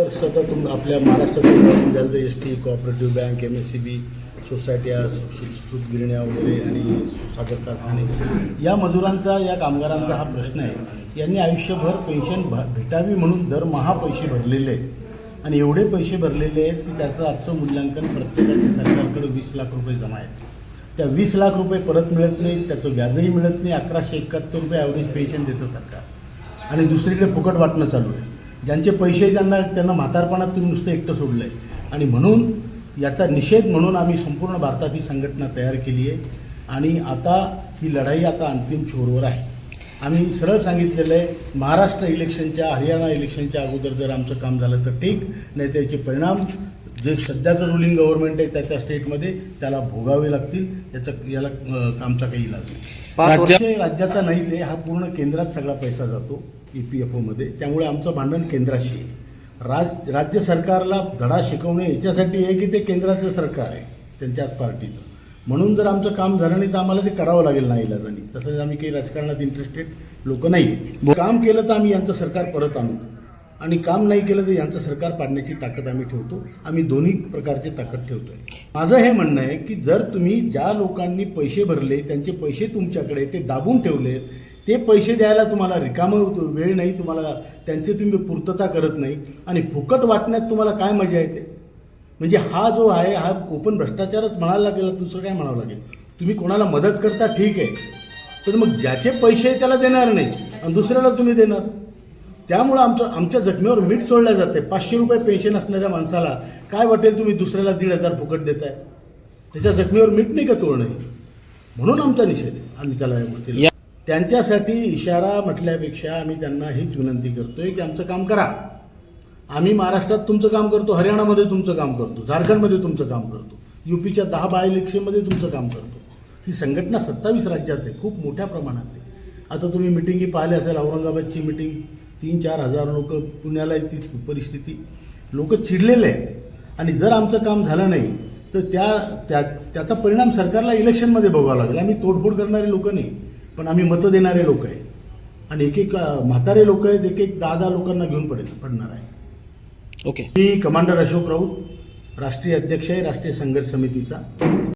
तर सतत तुम आपल्या महाराष्ट्रातील उदाहरण तर S T cooperative bank M S C B सोसायट्या सु- सूतगिरण्या वगैरे आणि साखर कारखाने या मजुरांचा या कामगारांचा हा प्रश्न आहे. यांनी आयुष्यभर पेन्शन भ भेटावी म्हणून दरमहा पैसे भरलेले आहेत. आणि एवढे पैसे भरलेले आहेत की त्याचं आजचं मूल्यांकन प्रत्येकाचे सरकारकडे वीस लाख रुपये जमा आहेत. त्या वीस लाख रुपये परत मिळत नाहीत त्याचं व्याजही मिळत नाही अकराशे एकाहत्तर रुपये ॲव्हरेज पेन्शन देतं सरकार. आणि दुसरीकडे फुकट वाटणं चालू आहे. ज्यांचे पैसे त्यांना त्यांना म्हातारपणात तुम्ही नुसतं एकटं सोडलं आहे आणि म्हणून याचा निषेध म्हणून आम्ही संपूर्ण भारतात ही संघटना तयार केली आहे. आणि आता ही लढाई आता अंतिम छोरवर आहे. आम्ही सरळ सांगितलेलं आहे महाराष्ट्र इलेक्शनच्या हरियाणा इलेक्शनच्या अगोदर जर आमचं काम झालं तर ठीक नाही त्याचे परिणाम जे सध्याचं रुलिंग गव्हर्नमेंट आहे त्या त्या स्टेटमध्ये त्याला भोगावे लागतील. याचं याला कामचा काही इलाज नाही. राज्याचा नाहीच आहे हा पूर्ण केंद्रात सगळा पैसा जातो. ई पी एफ ओमध्ये त्यामुळे आमचं भांडण केंद्राशी आहे. राज राज्य सरकारला धडा शिकवणे याच्यासाठी आहे की ते केंद्राचं सरकार आहे त्यांच्याच पार्टीचं. म्हणून जर आमचं काम झालं नाही तर आम्हाला ते करावं लागेल नाही इलाजाने. तसंच आम्ही काही राजकारणात इंटरेस्टेड लोक नाही. काम केलं तर आम्ही यांचं सरकार परत आणू. आणि काम नाही केलं तर यांचं सरकार पाडण्याची ताकद आम्ही ठेवतो. आम्ही दोन्ही प्रकारची ताकद ठेवतो आहे माझं हे म्हणणं आहे की जर तुम्ही ज्या लोकांनी पैसे भरले त्यांचे पैसे तुमच्याकडे ते दाबून ठेवले ते पैसे द्यायला तुम्हाला रिकामं वेळ नाही तुम्हाला त्यांची तुम्ही पूर्तता करत नाही. आणि फुकट वाटण्यात तुम्हाला काय मजा येते? म्हणजे हा जो आहे हा ओपन भ्रष्टाचारच म्हणायला लागेल दुसरं काय म्हणावं लागेल? तुम्ही कोणाला मदत करता ठीक आहे. तर मग ज्याचे पैसे आहे त्याला देणार नाही आणि दुसऱ्याला तुम्ही देणार. त्यामुळं आमचं आमच्या जखमेवर मीठ सोडलं जाते पाचशे रुपये पेन्शन असणाऱ्या माणसाला काय वाटेल तुम्ही दुसऱ्याला दीड हजार फुकट देताय? त्याच्या जखमेवर मीठ नाही का चोळणं? म्हणून आमचा निषेध आहे. आम्ही त्याला या गोष्टी त्यांच्यासाठी इशारा म्हटल्यापेक्षा आम्ही त्यांना हीच विनंती करतोय की आमचं काम करा. आम्ही महाराष्ट्रात तुमचं काम करतो हरियाणामध्ये तुमचं काम करतो झारखंडमध्ये तुमचं काम करतो युपीच्या दहा बाय इलेक्शनमध्ये तुमचं काम करतो. ही संघटना सत्तावीस राज्यात आहे खूप मोठ्या प्रमाणात आहे. आता तुम्ही मिटिंगी पाहिले असेल औरंगाबादची मिटिंग तीन चार हजार लोक पुण्याला आहे परिस्थिती. लोक चिडलेले आहेत. आणि जर आमचं काम झालं नाही तर त्या त्या त्याचा परिणाम सरकारला इलेक्शनमध्ये बघावा लागेल. आम्ही तोडफोड करणारे लोक नाही. पण आम्ही मतं देणारे लोक आहे. आणि एक एक म्हातारे लोक आहेत एक एक दहा दहा लोकांना घेऊन पडेल पडणार आहे. ओके मी कमांडर अशोक राऊत राष्ट्रीय अध्यक्ष आहे राष्ट्रीय संघर्ष समितीचा.